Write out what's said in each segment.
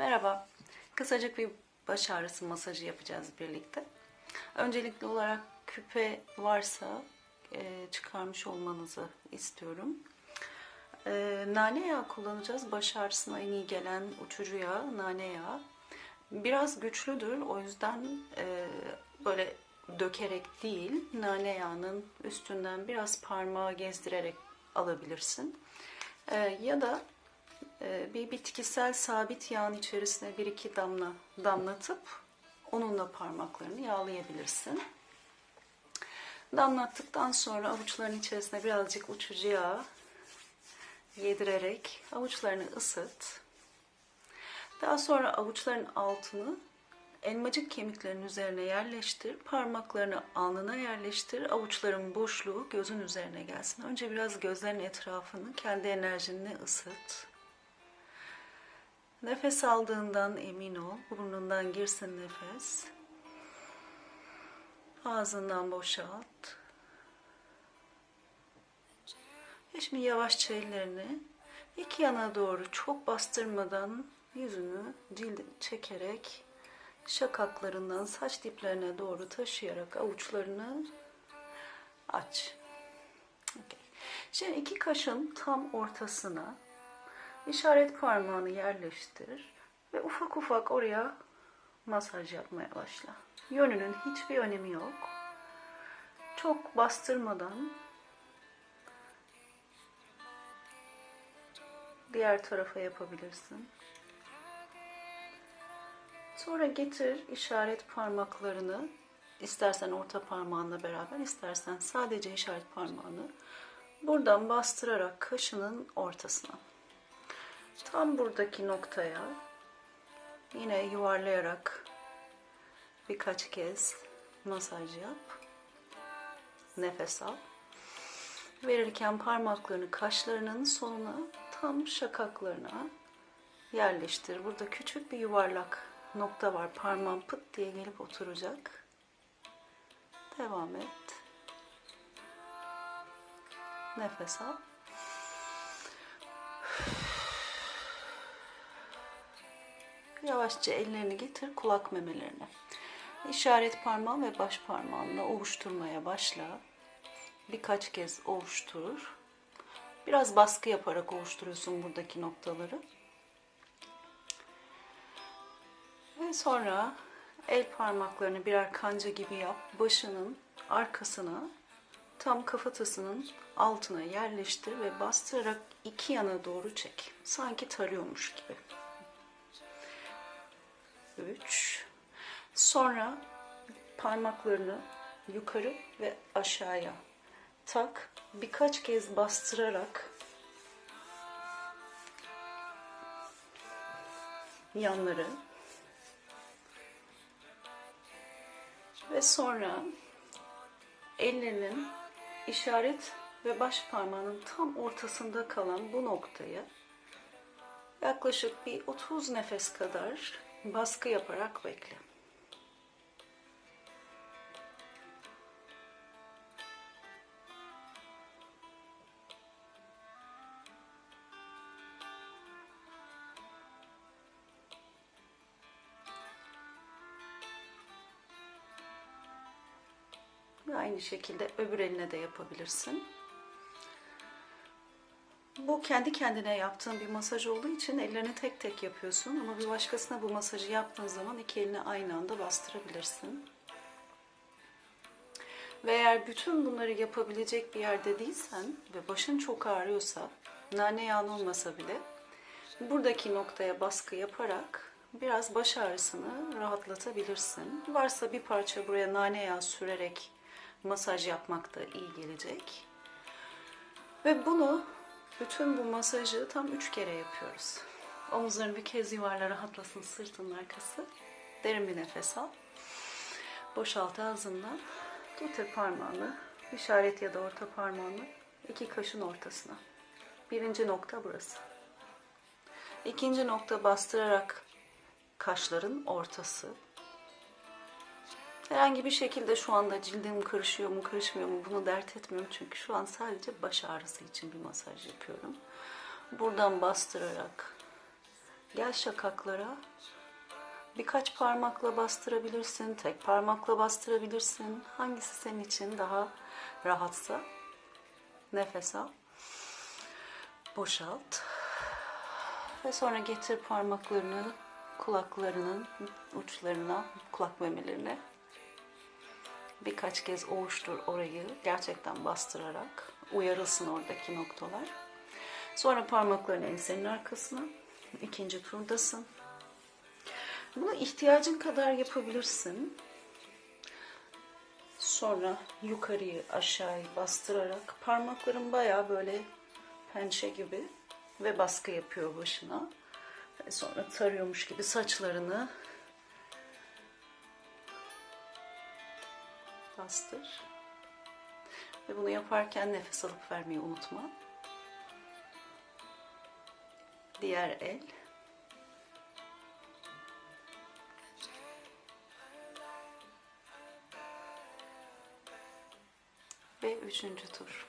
Merhaba. Kısacık bir baş ağrısı masajı yapacağız birlikte. Öncelikli olarak küpe varsa e, çıkarmış olmanızı istiyorum. E, nane yağı kullanacağız. Baş ağrısına en iyi gelen uçucu yağ nane yağı. Biraz güçlüdür. O yüzden e, böyle dökerek değil, nane yağının üstünden biraz parmağı gezdirerek alabilirsin. E, ya da bir bitkisel sabit yağın içerisine bir iki damla damlatıp onunla parmaklarını yağlayabilirsin. Damlattıktan sonra avuçların içerisine birazcık uçucu yağ yedirerek avuçlarını ısıt. Daha sonra avuçların altını elmacık kemiklerinin üzerine yerleştir. Parmaklarını alnına yerleştir. Avuçların boşluğu gözün üzerine gelsin. Önce biraz gözlerin etrafını kendi enerjinle ısıt. Nefes aldığından emin ol. Burnundan girsin nefes. Ağzından boşalt. Şimdi yavaşça ellerini iki yana doğru çok bastırmadan yüzünü cildini çekerek şakaklarından saç diplerine doğru taşıyarak avuçlarını aç. Okay. Şimdi iki kaşın tam ortasına işaret parmağını yerleştir ve ufak ufak oraya masaj yapmaya başla. Yönünün hiçbir önemi yok. Çok bastırmadan diğer tarafa yapabilirsin. Sonra getir işaret parmaklarını istersen orta parmağınla beraber istersen sadece işaret parmağını buradan bastırarak kaşının ortasına. Tam buradaki noktaya yine yuvarlayarak birkaç kez masaj yap. Nefes al. Verirken parmaklarını kaşlarının sonuna tam şakaklarına yerleştir. Burada küçük bir yuvarlak nokta var. Parmağın pıt diye gelip oturacak. Devam et. Nefes al. Yavaşça ellerini getir kulak memelerine. İşaret parmağın ve baş parmağınla ovuşturmaya başla. Birkaç kez ovuştur. Biraz baskı yaparak ovuşturuyorsun buradaki noktaları. Ve sonra el parmaklarını birer kanca gibi yap. Başının arkasına tam kafatasının altına yerleştir ve bastırarak iki yana doğru çek. Sanki tarıyormuş gibi. 3 Sonra parmaklarını yukarı ve aşağıya tak. Birkaç kez bastırarak yanları ve sonra ellerinin işaret ve baş parmağının tam ortasında kalan bu noktaya yaklaşık bir 30 nefes kadar baskı yaparak bekle. Aynı şekilde öbür eline de yapabilirsin. Bu kendi kendine yaptığın bir masaj olduğu için ellerini tek tek yapıyorsun ama bir başkasına bu masajı yaptığın zaman iki elini aynı anda bastırabilirsin. Ve eğer bütün bunları yapabilecek bir yerde değilsen ve başın çok ağrıyorsa, nane yağın olmasa bile buradaki noktaya baskı yaparak biraz baş ağrısını rahatlatabilirsin. Varsa bir parça buraya nane yağı sürerek masaj yapmak da iyi gelecek. Ve bunu bütün bu masajı tam üç kere yapıyoruz. Omuzların bir kez yuvarla rahatlasın sırtının arkası. Derin bir nefes al. Boşalt ağzından. Getir parmağını, işaret ya da orta parmağını iki kaşın ortasına. Birinci nokta burası. İkinci nokta bastırarak kaşların ortası. Herhangi bir şekilde şu anda cildim kırışıyor mu kırışmıyor mu bunu dert etmiyorum. Çünkü şu an sadece baş ağrısı için bir masaj yapıyorum. Buradan bastırarak Gel şakaklara. Birkaç parmakla bastırabilirsin, tek parmakla bastırabilirsin. Hangisi senin için daha rahatsa. Nefes al. Boşalt. Ve sonra getir parmaklarını kulaklarının uçlarına, kulak memelerine. Birkaç kez ovuştur orayı gerçekten bastırarak. Uyarılsın oradaki noktalar. Sonra parmaklarını ensenin arkasına. İkinci turdasın. Bunu ihtiyacın kadar yapabilirsin. Sonra yukarıyı aşağıyı bastırarak parmakların bayağı böyle pençe gibi ve baskı yapıyor başına. Sonra tarıyormuş gibi saçlarını bastır. Ve bunu yaparken nefes alıp vermeyi unutma. Diğer el. Ve üçüncü tur.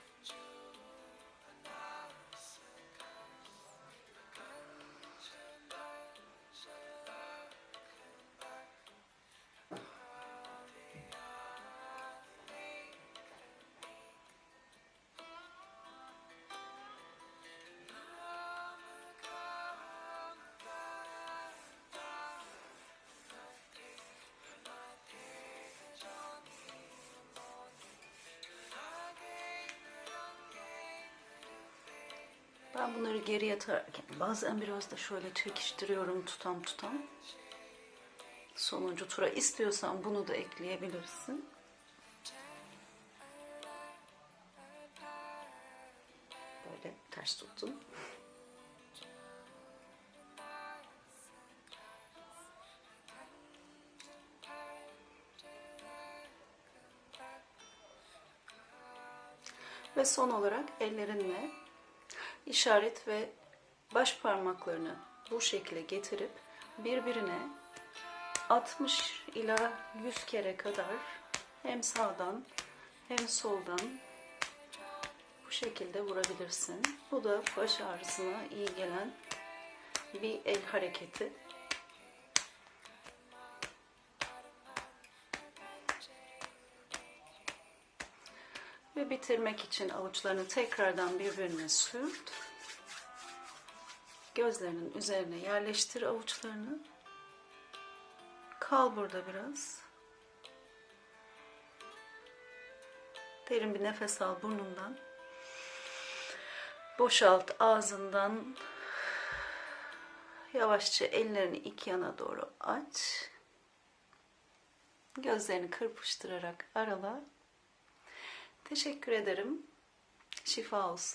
Ben bunları geriye atarken bazen biraz da şöyle çekiştiriyorum tutam tutam. Sonuncu tura istiyorsan bunu da ekleyebilirsin. Böyle ters tuttum. Ve son olarak ellerinle işaret ve baş parmaklarını bu şekilde getirip birbirine 60 ila 100 kere kadar hem sağdan hem soldan bu şekilde vurabilirsin. Bu da baş ağrısına iyi gelen bir el hareketi. Ve bitirmek için avuçlarını tekrardan birbirine sürt. Gözlerinin üzerine yerleştir avuçlarını. Kal burada biraz. Derin bir nefes al burnundan. Boşalt ağzından. Yavaşça ellerini iki yana doğru aç. Gözlerini kırpıştırarak arala. Teşekkür ederim. Şifa olsun.